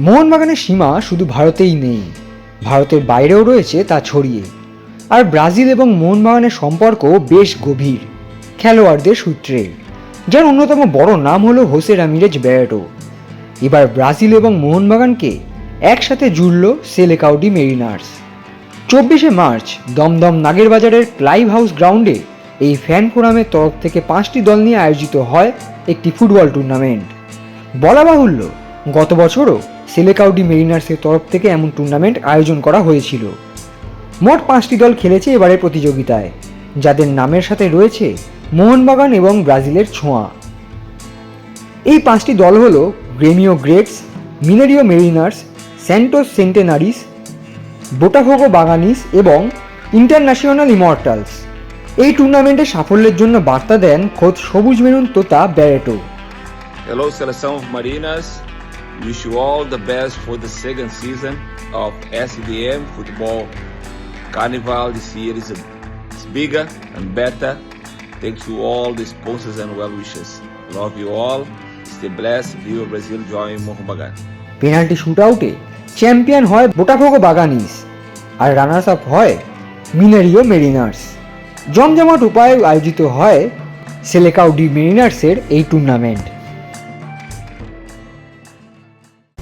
মোহনবাগানের সীমা শুধু ভারতেই নেই, ভারতের বাইরেও রয়েছে তা ছড়িয়ে। আর ব্রাজিল এবং মোহনবাগানের সম্পর্ক বেশ গভীর, খেলোয়াড়দের সূত্রে। যার অন্যতম বড় নাম হলো হোসে রামিরেজ ব্যারেটো এবার ব্রাজিল এবং মোহনবাগানকে একসাথে জুড়ল সেলেকাউডি মেরিনার্স। চব্বিশে মার্চ, দমদম নাগেরবাজারের ক্লাইভ হাউস গ্রাউন্ডে এই ফ্যান ফোরামের তরফ থেকে পাঁচটি দল নিয়ে আয়োজিত হয় একটি ফুটবল টুর্নামেন্ট। বলা বাহুল্য, গত বছরও সেলেকাউডি মেরিনার্সের তরফ থেকে এমন টুর্নামেন্ট আয়োজন করা হয়েছিল। মোট পাঁচটি দল খেলেছে এবারের প্রতিযোগিতায়, যাদের নামের সাথে রয়েছে মোহনবাগান এবং ব্রাজিলের ছোঁয়া। এই পাঁচটি দল হল Gremio Greats, Mineiro Mariners, Santos Centenaries, Botafogo Baganis এবং ইন্টারন্যাশনাল ইমর্টালস। এই টুর্নামেন্টে সাফল্যের জন্য বার্তা দেন খোদ সবুজ maroon Tota Barreto. Wish you all the best for the second season of SDM Football Carnival. This year is, is bigger and better. Thanks to all the sponsors and well wishes. Love you all. Stay blessed. Viva Brazil. Join Mohambagan. Penalty shoot আউটে champion হয় Botafogo Baganis আর runners up হয় Mineiro Mariners জমজমাট উপায়ে আয়োজিত হয় সেলেকাউডি মেরিনার্সের এই tournament